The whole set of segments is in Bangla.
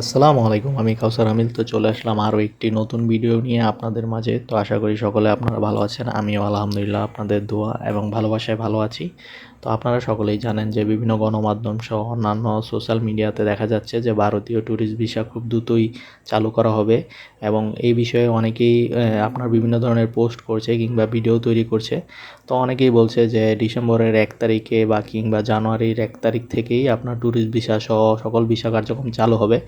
আসসালামু আলাইকুম, আমি কাউসার আমিল। তো চলে আসলাম আরও একটি নতুন ভিডিও নিয়ে আপনাদের মাঝে। তো আশা করি সকলে আপনারা ভালো আছেন, আমিও আলহামদুলিল্লাহ আপনাদের দোয়া এবং ভালোবাসায় ভালো আছি। তো আপনারা সকলেই জানেন যে বিভিন্ন গণমাধ্যম সহ অন্যান্য সোশ্যাল মিডিয়াতে দেখা যাচ্ছে যে ভারতীয় ট্যুরিস্ট ভিসা খুব দ্রুতই চালু করা হবে এবং এই বিষয়ে অনেকেই আপনার বিভিন্ন ধরনের পোস্ট করছে কিংবা ভিডিও তৈরি করছে। তো অনেকেই বলছে যে ডিসেম্বরের এক তারিখে বা কিংবা জানুয়ারির এক তারিখ থেকেই আপনার ট্যুরিস্ট ভিসা সহ সকল ভিসা কার্যক্রম চালু হবে।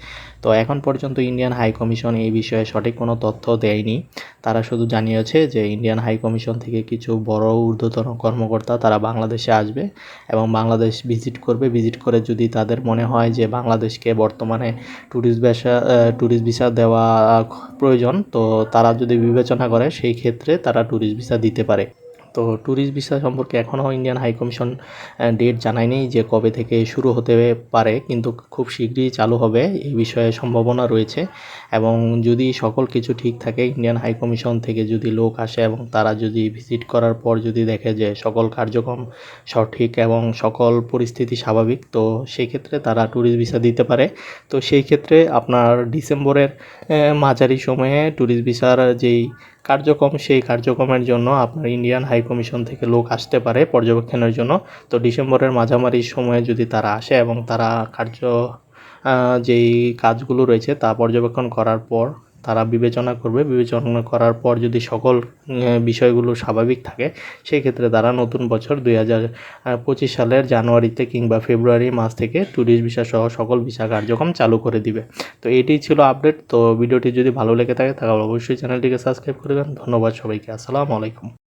তো এখন পর্যন্ত ইন্ডিয়ান হাই কমিশন এই বিষয়ে সঠিক কোনো তথ্য দেয়নি। তারা শুধু জানিয়েছে যে ইন্ডিয়ান হাই কমিশন থেকে কিছু বড় ঊর্ধ্বতন কর্মকর্তা তারা বাংলাদেশে আসবে এবং বাংলাদেশ ভিজিট করবে। ভিজিট করে যদি তাদের মনে হয় যে বাংলাদেশকে বর্তমানে ট্যুরিস্ট ভিসা ট্যুরিস্ট ভিসা দেওয়া প্রয়োজন, তো তারা যদি বিবেচনা করে সেই ক্ষেত্রে তারা ট্যুরিস্ট ভিসা দিতে পারে। তো ট্যুরিস্ট ভিসা সম্পর্কে এখনও ইন্ডিয়ান হাই কমিশন ডেট জানায়নি যে কবে থেকে শুরু হতে পারে, কিন্তু খুব শীঘ্রই চালু হবে এই বিষয়ে সম্ভাবনা রয়েছে। এবং যদি সকল কিছু ঠিক থাকে ইন্ডিয়ান হাই কমিশন থেকে যদি লোক আসে এবং তারা যদি ভিজিট করার পর যদি দেখে যে সকল কার্যক্রম সঠিক এবং সকল পরিস্থিতি স্বাভাবিক, তো সেই ক্ষেত্রে তারা ট্যুরিস্ট ভিসা দিতে পারে। তো সেই ক্ষেত্রে আপনার ডিসেম্বরের মাঝারি সময়ে ট্যুরিস্ট ভিসার যেই কার্যক্রম, সেই কার্যক্রমের জন্য আপনার ইন্ডিয়ান হাই কমিশন থেকে লোক আসতে পারে পর্যবেক্ষণের জন্য। তো ডিসেম্বরের মাঝামাঝি সময়ে যদি তারা আসে এবং তারা কার্য যেই কাজগুলো রয়েছে তা পর্যবেক্ষণ করার পর তারা বিবেচনা করবে। বিবেচনা করার পর যদি সকল বিষয়গুলো স্বাভাবিক থাকে সেই ক্ষেত্রে তারা নতুন বছর দুই হাজার পঁচিশ সালের জানুয়ারিতে কিংবা ফেব্রুয়ারি মাস থেকে ট্যুরিস্ট ভিসা সহ সকল ভিসা কার্যক্রম চালু করে দিবে। তো এটি ছিল আপডেট তো ভিডিওটি যদি ভালো লেগে থাকে, তাহলে অবশ্যই চ্যানেলটিকে সাবস্ক্রাইব করবেন ধন্যবাদ সবাইকে। আসসালামু আলাইকুম।